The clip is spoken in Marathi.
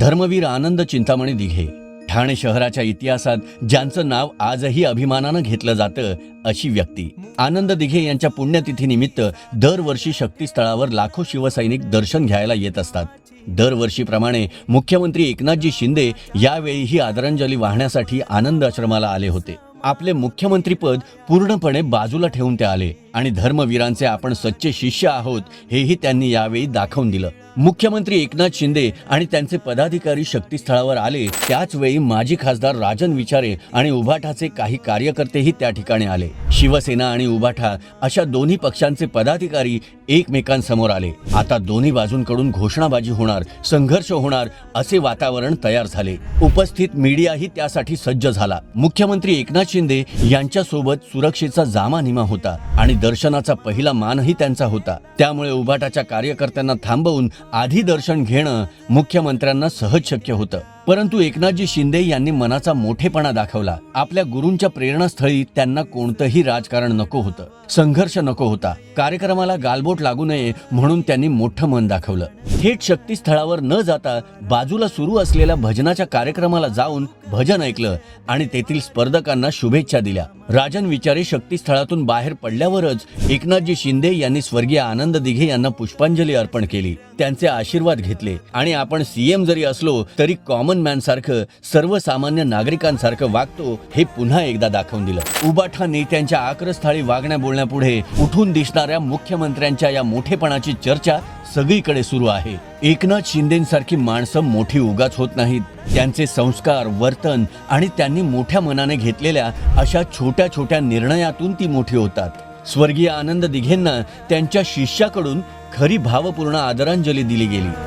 धर्मवीर आनंद चिंतामणी दिघे. ठाणे शहराच्या इतिहासात ज्यांचं नाव आजही अभिमानानं घेतलं जातं अशी व्यक्ती. आनंद दिघे यांच्या पुण्यतिथीनिमित्त दरवर्षी शक्तीस्थळावर लाखो शिवसैनिक दर्शन घ्यायला येत असतात. दरवर्षीप्रमाणे मुख्यमंत्री एकनाथजी शिंदे यावेळीही आदरांजली वाहण्यासाठी आनंद आश्रमाला आले होते. आपले मुख्यमंत्रीपद पूर्णपणे बाजूला ठेवून ते आले आणि धर्मवीरांचे आपण सच्चे शिष्य आहोत हेही त्यांनी यावेळी दाखवून दिलं. मुख्यमंत्री एकनाथ शिंदे आणि त्यांचे पदाधिकारी शक्तीस्थळावर आले. त्याचवेळी माजी खासदार राजन विचारे आणि उभाठाचे काही कार्यकर्तेही त्या ठिकाणी आले. शिवसेना आणि उभाठा अशा दोन्ही पक्षांचे पदाधिकारी एकमेकांसमोर आले. आता दोन्ही बाजूंकडून घोषणाबाजी होणार संघर्ष होणार असे वातावरण तयार झाले. उपस्थित मीडियाही त्यासाठी सज्ज झाला. मुख्यमंत्री एकनाथ शिंदे यांच्यासोबत सुरक्षेचा जामानिमा होता आणि दर्शनाचा पहिला मानही त्यांचा होता. त्यामुळे उभाटाच्या कार्यकर्त्यांना थांबवून आधी दर्शन घेणं मुख्यमंत्र्यांना सहज शक्य होतं. परंतु एकनाथजी शिंदे यांनी मनाचा मोठेपणा दाखवला. आपल्या गुरूंच्या प्रेरणास्थळी त्यांना कोणतंही राजकारण नको होतं. संघर्ष नको होता. कार्यक्रमाला गालबोट लागू नये म्हणून त्यांनी मोठं मन दाखवलं. थेट शक्तीस्थळावर न जाता बाजूला सुरू असलेल्या भजनाच्या कार्यक्रमाला जाऊन भजन ऐकलं आणि तेथील स्पर्धकांना शुभेच्छा दिल्या. राजन विचारे शक्तीस्थळातून बाहेर पडल्यावरच एकनाथजी शिंदे यांनी स्वर्गीय आनंद दिघे यांना पुष्पांजली अर्पण केली. त्यांचे आशीर्वाद घेतले. आणि आपण सीएम जरी असलो तरी कॉमन कॉमन मॅनसारखं सर्वसामान्य नागरिकांसारखं वागतो हे पुन्हा एकदा दाखवून दिलं. उबाठा नेत्यांच्या आक्रस्थाळी वागण्या बोलण्यापुढे उठून दिसणाऱ्या मुख्यमंत्र्यांच्या या मोठेपणाची चर्चा सगळीकडे सुरू आहे. एकनाथ शिंदेसारखी माणसं मोठी उगाच होत नाहीत. त्यांचे संस्कार वर्तन आणि त्यांनी मोठ्या मनाने घेतलेल्या अशा छोट्या छोट्या निर्णयातून ती मोठी होतात. स्वर्गीय आनंद दिघेंना त्यांच्या शिष्याकडून खरी भावपूर्ण आदरांजली दिली गेली.